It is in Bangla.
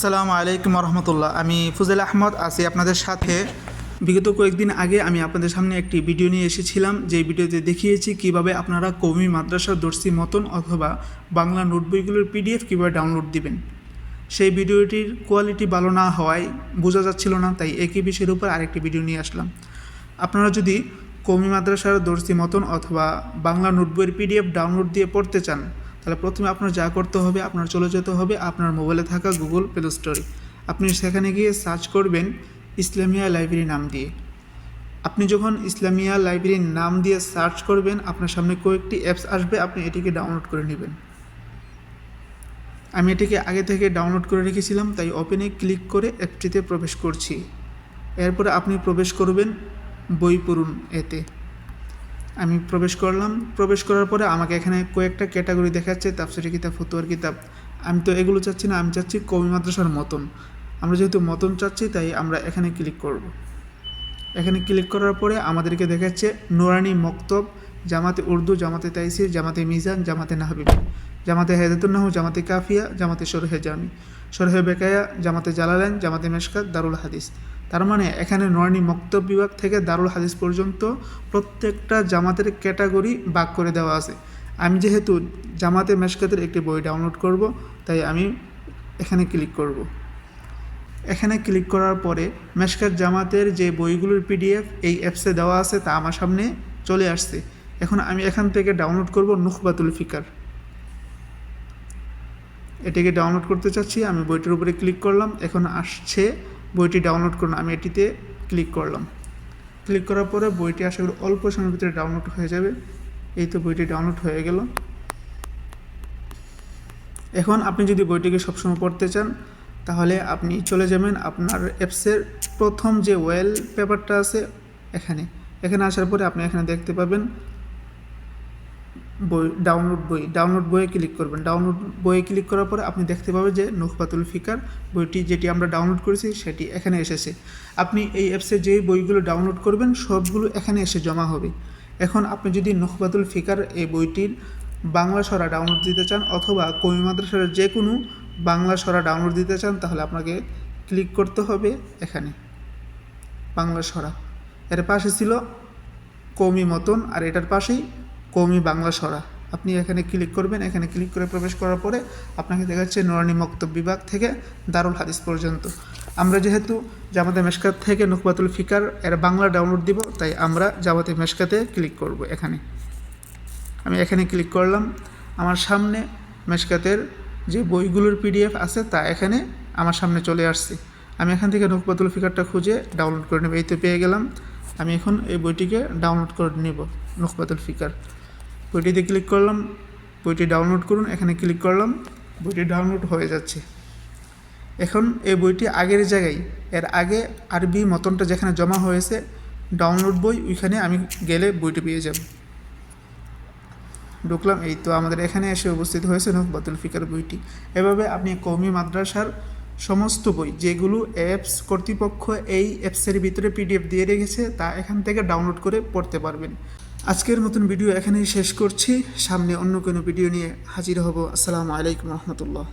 আসসালামু আলাইকুম রহমতুল্লাহ আমি ফুজেল আহমদ, আছি আপনাদের সাথে। বিগত কয়েকদিন আগে আমি আপনাদের সামনে একটি ভিডিও নিয়ে এসেছিলাম। যে ভিডিওতে দেখিয়েছি কীভাবে আপনারা কৌমি মাদ্রাসার দর্শি মতন অথবা বাংলা নোট বইগুলোর পিডিএফ কীভাবে ডাউনলোড দিবেন। সেই ভিডিওটির কোয়ালিটি ভালো না হওয়ায় বোঝা যাচ্ছিল না, তাই একই বিষয়ের উপর আরেকটি ভিডিও নিয়ে আসলাম। আপনারা যদি কৌমি মাদ্রাসার দর্শি মতন অথবা বাংলা নোট বইয়ের পিডিএফ ডাউনলোড দিয়ে পড়তে চান তাহলে প্রথমে আপনার যা করতে হবে, আপনার চলে যেতে হবে আপনার মোবাইলে থাকা গুগল প্লে স্টোরে আপনি সেখানে গিয়ে সার্চ করবেন ইসলামিয়া লাইব্রেরি নাম দিয়ে। আপনি যখন ইসলামিয়া লাইব্রেরির নাম দিয়ে সার্চ করবেন, আপনার সামনে কয়েকটি অ্যাপস আসবে, আপনি এটিকে ডাউনলোড করে নেবেন। আমি এটিকে আগে থেকে ডাউনলোড করে রেখেছিলাম, তাই ওপেনে ক্লিক করে অ্যাপটিতে প্রবেশ করছি। এরপরে আপনি প্রবেশ করবেন বই পড়ুন এতে। আমি প্রবেশ করলাম। প্রবেশ করার পরে আমাকে এখানে কয়েকটা ক্যাটাগরি দেখাচ্ছে তাফসিরি কিতাব, ফতুয়ার কিতাব। আমি তো এগুলো চাচ্ছি না, আমি চাচ্ছি কবি মাদ্রাসার মতন। আমরা যেহেতু মতন চাচ্ছি, তাই আমরা এখানে ক্লিক করব। এখানে ক্লিক করার পরে আমাদেরকে দেখাচ্ছে নোরানি মক্তব, জামাতে উর্দু, জামাতে তাইসির, জামাতে মিজান, জামাতে নাহবিবি। জামাতে হেদাতুন্নাহু জামাতে কাফিয়া, জামাতে সরহে জামি। সরহে বেকায়া, জামাতে জালালান জামাতে মেশকাত, দারুল হাদিস। তার মানে এখানে নয়নি মক্তব বিভাগ থেকে দারুল হাদিস পর্যন্ত প্রত্যেকটা জামাতের ক্যাটাগরি ভাগ করে দেওয়া আছে। আমি যেহেতু জামাতে মেশকাতের একটি বই ডাউনলোড করব, তাই আমি এখানে ক্লিক করব। এখানে ক্লিক করার পরে মেশকাত জামাতের যে বইগুলোর পিডিএফ এই অ্যাপসে দেওয়া আছে তা আমার সামনে চলে আসছে। এখন আমি এখান থেকে ডাউনলোড করব নুখবাতুল ফিকার। এটিকে ডাউনলোড করতে চাচ্ছি, আমি বইটির উপরে ক্লিক করলাম, এখন আসছে বইটি ডাউনলোড করুন। আমি এটিতে ক্লিক করলাম। ক্লিক করার পরে বইটি আশা করি অল্প সময়ের ভিতরে ডাউনলোড হয়ে যাবে। এই তো বইটি ডাউনলোড হয়ে গেল। এখন আপনি যদি বইটিকে সবসময় পড়তে চান, তাহলে আপনি চলে যাবেন আপনার অ্যাপসের প্রথম যে ওয়েল পেপারটা আছে, এখানে। এখানে আসার পরে আপনি এখানে দেখতে পাবেন বই ডাউনলোড বই ডাউনলোড বইয়ে ক্লিক করবেন। ডাউনলোড বইয়ে ক্লিক করার পরে আপনি দেখতে পাবেন যে নুখবাতুল ফিকার বইটি যেটি আমরা ডাউনলোড করেছি সেটি এখানে এসেছে। আপনি এই অ্যাপসে যেই বইগুলো ডাউনলোড করবেন, সবগুলো এখানে এসে জমা হবে। এখন আপনি যদি নুখবাতুল ফিকার এই বইটির বাংলা সরা ডাউনলোড দিতে চান অথবা কমি মাদ্রাসার যে কোনো বাংলা সরা ডাউনলোড দিতে চান, তাহলে আপনাকে ক্লিক করতে হবে এখানে। বাংলা সরা। এর পাশে ছিল কমি মতন, আর এটার পাশেই কৌমি বাংলা সরা। আপনি এখানে ক্লিক করবেন, এখানে ক্লিক করে প্রবেশ করার পরে আপনাকে দেখাচ্ছে নোরানি মক্তব বিভাগ থেকে দারুল হাদিস পর্যন্ত। আমরা যেহেতু জামাতে মেশকাত থেকে নুকবাতুল ফিকার এর বাংলা ডাউনলোড দিব, তাই আমরা জামাতে মেশকাতে ক্লিক করব এখানে। আমি এখানে ক্লিক করলাম। আমার সামনে মেশকাতের যে বইগুলোর পিডিএফ আছে, তা এখানে আমার সামনে চলে আসছে। আমি এখান থেকে নুকবাতুল ফিকারটা খুঁজে ডাউনলোড করে নেব, এই তো পেয়ে গেলাম। আমি এখন এই বইটিকে ডাউনলোড করে নেব, নুকবাতুল ফিকার। বইটিতে ক্লিক করলাম, বইটি ডাউনলোড করুন, এখানে ক্লিক করলাম, বইটি ডাউনলোড হয়ে যাচ্ছে। এখন এই বইটি আগের জায়গায়, এর আগে আরবি মতনটা যেখানে জমা হয়েছে ডাউনলোড বই ওইখানে আমি গেলে বইটি পেয়ে যাব। ঢুকলাম, এই তো আমাদের এখানে এসে উপস্থিত হয়েছে নুকবাতুল ফিকার বইটি। এভাবে আপনি কৌমি মাদ্রাসার সমস্ত বই, যেগুলো অ্যাপস কর্তৃপক্ষ এই অ্যাপসের ভিতরে পিডিএফ দিয়ে রেখেছে, তা এখান থেকে ডাউনলোড করে পড়তে পারবেন। আজকের মতন ভিডিও এখানেই শেষ করছি। সামনে অন্য কোনো ভিডিও নিয়ে হাজির হব। আসসালামু আলাইকুম রহমতুল্লাহ।